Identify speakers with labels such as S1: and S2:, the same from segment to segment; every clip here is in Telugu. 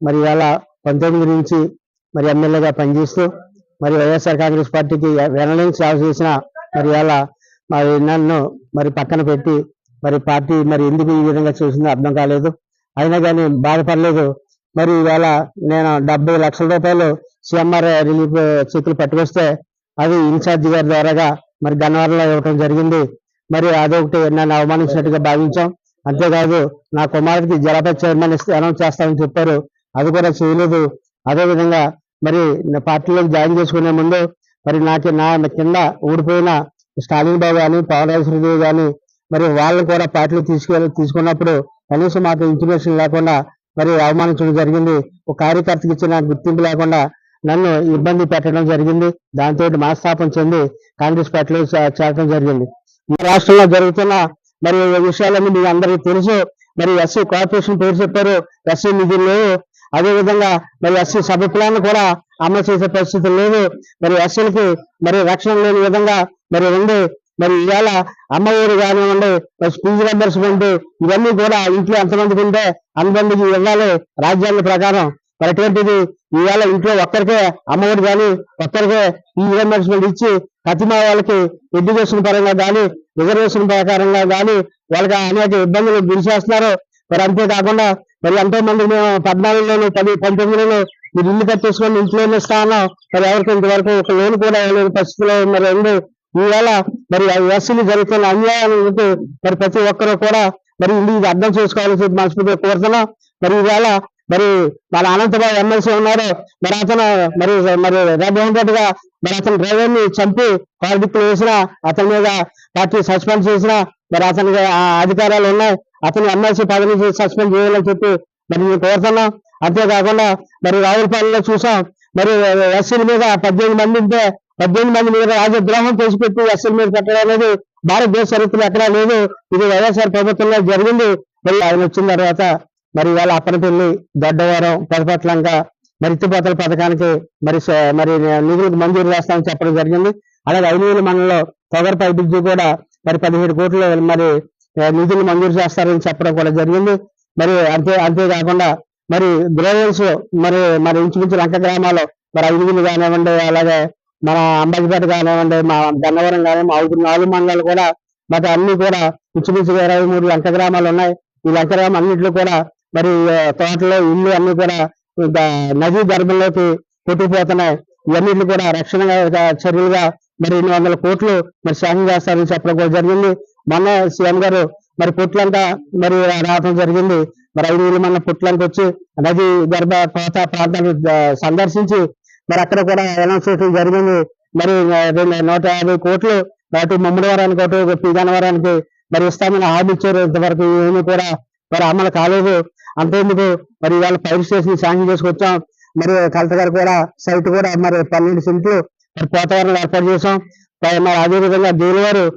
S1: మరి ఇవాళ పంతొమ్మిది నుంచి మరి ఎమ్మెల్యేగా పనిచేస్తూ మరి వైఎస్ఆర్ కాంగ్రెస్ పార్టీకి వెనలేని సేవ చేసిన మరి ఇవాళ మరి నన్ను మరి పక్కన పెట్టి మరి పార్టీ మరి ఎందుకు ఈ విధంగా చేసిందో అర్థం కాలేదు. అయినా కానీ బాధపడలేదు. మరి ఇవాళ నేను డెబ్బై లక్షల రూపాయలు సిఎంఆర్ రిలీఫ్ చెక్కులు పట్టుకొస్తే అది ఇన్ఛార్జ్ గారి ద్వారాగా మరి గన్నవరంలో ఇవ్వటం జరిగింది. మరి అదొకటి నన్ను అవమానించినట్టుగా భావించాం. అంతేకాదు నా కుమారుడికి జలపతి చైర్మన్ అనౌన్స్ చేస్తామని చెప్పారు. అది కూడా చేయలేదు. అదేవిధంగా మరి పార్టీలోకి జాయిన్ చేసుకునే ముందు మరి నాకు నా కింద ఊడిపోయిన స్టాలిన్ బాబు కానీ పవనేశ్వరదేవి కానీ మరి వాళ్ళని కూడా పార్టీలో తీసుకెళ్ళి తీసుకున్నప్పుడు కనీసం మాకు ఇంటిమేషన్ లేకుండా మరి అవమానించడం జరిగింది. ఒక కార్యకర్తకి ఇచ్చిన గుర్తింపు లేకుండా నన్ను ఇబ్బంది పెట్టడం జరిగింది. దాంతో మనస్తాపం చెంది కాంగ్రెస్ పార్టీలో చే- చేరడం జరిగింది. రాష్ట్రంలో జరుగుతున్న మరి విషయాలన్నీ మీకు అందరికీ తెలుసు. మరి ఎస్సీ కార్పొరేషన్ పేరు చెప్పారు. ఎస్సీ నిధులు లేవు. అదే విధంగా మరి ఎస్సీ సభ ప్లాన్ కూడా అమలు చేసే పరిస్థితి లేదు. మరి ఎస్సీలకి మరి రక్షణ లేని విధంగా మరి ఉంది. మరి ఇవాళ అమ్మఒడి కానివ్వండి మరి ఫీజు మెంబర్స్ ఇవన్నీ కూడా ఇంట్లో ఎంతమందికి ఉంటే అంతమందికి ఇవ్వాలి రాజ్యాంగ ప్రకారం. మరి అటువంటిది ఇవాళ ఇంట్లో ఒక్కరికే అమ్మఒడి కానీ ఒక్కరికే ఈ రింబర్స్మెంట్ ఇచ్చి ప్రతిమా వాళ్ళకి ఎడ్యుకేషన్ పరంగా కానీ రిజర్వేషన్ ప్రకారంగా కానీ వాళ్ళకి అనేక ఇబ్బందులు గురి చేస్తున్నారు. మరి అంతేకాకుండా మరి ఎంతో మంది మేము పద్నాలుగులోను పది పంతొమ్మిదిలోను మీరు ఇల్లు కట్టేసుకొని ఇంట్లోనే స్థానం మరి ఎవరికి ఇంతవరకు ఒక లోన్ కూడా ఇవ్వలేని పరిస్థితిలో మరి ఉంది. ఈవేళ మరి ఎస్సీలు జరుగుతున్న అన్యాయాలకు మరి ప్రతి ఒక్కరూ కూడా మరి ఇల్లు ఇది అర్థం చేసుకోవాలని చెప్పి మనస్ఫూర్తిగా కోరుతున్నాం. మరి ఈవేళ మరి వాళ్ళ అనంతబాబు ఎమ్మెల్సీ ఉన్నారు మరి అతను మరి మరి రెడ్గా మరి అతను డ్రైవర్ని చంపి కార్డిక్లు వేసిన అతని మీద పార్టీ సస్పెండ్ చేసిన మరి అతనికి అధికారాలు ఉన్నాయి. అతను ఎమ్మెల్సీ పదవి నుంచి సస్పెండ్ చేయాలని చెప్పి మరి నేను కోరుతున్నాం. అంతేకాకుండా మరి రావులపాలెంలో చూసాం. మరి ఎస్సీల మీద పద్దెనిమిది మంది ఉంటే పద్దెనిమిది మంది మీద రాజద్రోహం చేసిపెట్టి ఎస్సీల మీద పెట్టడం అనేది భారతదేశ చరిత్రలో ఎక్కడా లేదు. ఇది వైఎస్ఆర్ ప్రభుత్వంలో జరిగింది. మరి ఆయన వచ్చిన తర్వాత మరి ఇవాళ అప్పనపల్లి దొడ్డవరం పెదపట్లంక మరి ఎత్తిపోతల పథకానికి మరి మరి నిధులకు మంజూరు చేస్తామని చెప్పడం జరిగింది. అలాగే ఐనూరు మండలంలో తొగరపై బ్రిడ్జి కూడా మరి పదిహేడు కోట్లు మరి నిధులు మంజూరు చేస్తారని చెప్పడం కూడా జరిగింది. మరి అంతే అంతేకాకుండా మరి గ్రోవెల్స్ మరి మరి ఇంచుమించు లంక గ్రామాల్లో మరి ఐదుగులు కానివ్వండి అలాగే మన అంబాజీపేట కానివ్వండి మా గన్నవరం కానివ్వండి ఐదు నాలుగు మండలాలు కూడా మరి అన్ని కూడా ఇంచుమించు ఇరవై మూడు లంక గ్రామాలు ఉన్నాయి. ఈ లంక గ్రామం అన్నింటిలో కూడా మరి తోటలు తోటలో ఇల్లు అన్ని కూడా నదీ గర్భంలోకి కొట్టుకుపోతున్నాయి. ఇవన్నిటిని కూడా రక్షణ చర్యలుగా మరి ఎన్ని వందల కోట్లు మరి సాయం చేస్తారని చెప్పడం కూడా జరిగింది. మొన్న సీఎం గారు మరి పుట్లంతా మరి రావడం జరిగింది. మరి ఐదు వేల మంది పుట్లంకి వచ్చి నది గర్భ కోత ప్రాంతాన్ని సందర్శించి మరి అక్కడ కూడా అనౌన్స్ చేయడం జరిగింది. మరి రెండు నూట యాభై కోట్లు అటు ముమ్మడివారానికి అటు పీగనవరానికి మరి ఇస్తామని హామీ ఇచ్చారు. ఇంతవరకు ఏమీ కూడా మరి అమలు కాలేదు. అంతేందుకు మరి ఇవాళ ఫైర్ స్టేషన్ శాంక్షన్ చేసుకొచ్చాం. మరి కలెక్టర్ గారు కూడా సైట్ కూడా మరి పన్నెండు సెంట్లు మరి పోతవరంలో ఏర్పాటు చేసాం పై- మరి అదేవిధంగా విధంగా దేనివారు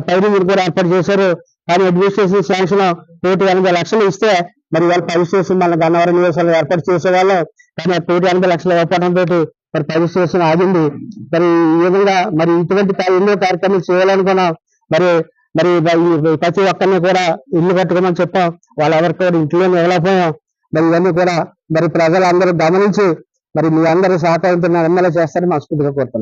S1: పైరింగ్ కూడా ఏర్పాటు చేశారు. కానీ అడ్మినిస్ట్రేషన్ శాంక్షన్ కోటి ఎనభై లక్షలు ఇస్తే మరి ఇవాళ ఫైర్ స్టేషన్ మన గన్నవరం నియోజకవర్గంలో ఏర్పాటు చేసేవాళ్ళం. కానీ కోటి ఎనభై లక్షలు ఇవ్వడంతో మరి ఫైర్ స్టేషన్ ఆగింది. మరి ఈ విధంగా మరి ఇటువంటి ఎన్నో కార్యక్రమాలు చేయాలనుకున్నాం. మరి మరి ప్రతి ఒక్కరిని కూడా ఇల్లు కట్టుకోమని చెప్పాం. వాళ్ళెవరికి కూడా ఇంట్లోనే ఇవ్వలేకపోయాం. మరి ఇవన్నీ కూడా మరి ప్రజలందరూ గమనించి మరి మీ అందరూ సహకరించిన ఎమ్మెల్యే చేస్తారని మనస్ఫూర్తిగా కోరుతున్నాం.